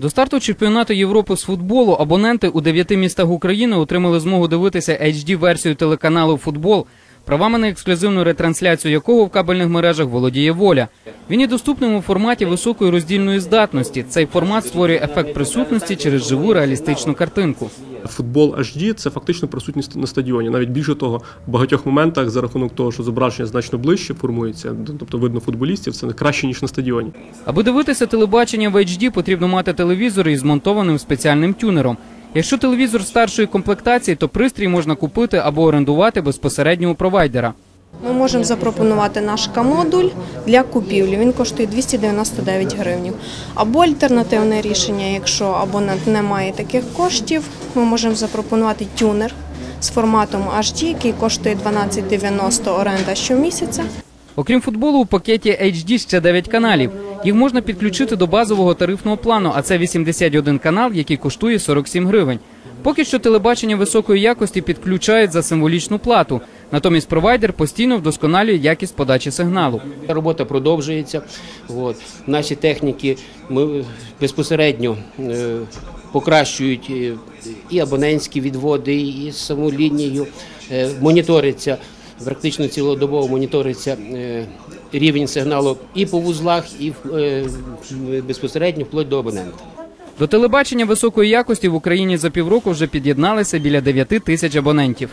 До старту чемпіонату Європи з футболу абоненти у дев'яти містах України отримали змогу дивитися HD-версію телеканалу Футбол, правами на ексклюзивну ретрансляцію якого в кабельних мережах володіє воля. Він є доступним у форматі високої роздільної здатності. Цей формат створює ефект присутності через живу реалістичну картинку. Футбол HD – це фактично присутність на стадіоні. Навіть більше того, в багатьох моментах за рахунок того, що зображення значно ближче формується, тобто видно футболістів, це краще ніж на стадіоні. Аби дивитися телебачення в HD, потрібно мати телевізор із змонтованим спеціальним тюнером. Якщо телевізор старшої комплектації, то пристрій можна купити або орендувати безпосередньо у провайдера. Ми можемо запропонувати наш К-модуль для купівлі. Він коштує 299 гривень. Або альтернативне рішення, якщо абонент не має таких коштів, ми можемо запропонувати тюнер з форматом HD, який коштує 12,90 оренда щомісяця. Окрім футболу, у пакеті HD ще 9 каналів. Їх можна підключити до базового тарифного плану, а це 81 канал, який коштує 47 гривень. Поки що телебачення високої якості підключають за символічну плату. Натомість провайдер постійно вдосконалює якість подачі сигналу. Робота продовжується. Наші техніки ми безпосередньо е, покращують е, і абонентські відводи, і саму лінію. Е, моніториться, практично цілодобово моніториться е, рівень сигналу і по вузлах, і е, безпосередньо вплоть до абонента. До телебачення високої якості в Україні за півроку вже під'єдналися біля 9 тисяч абонентів.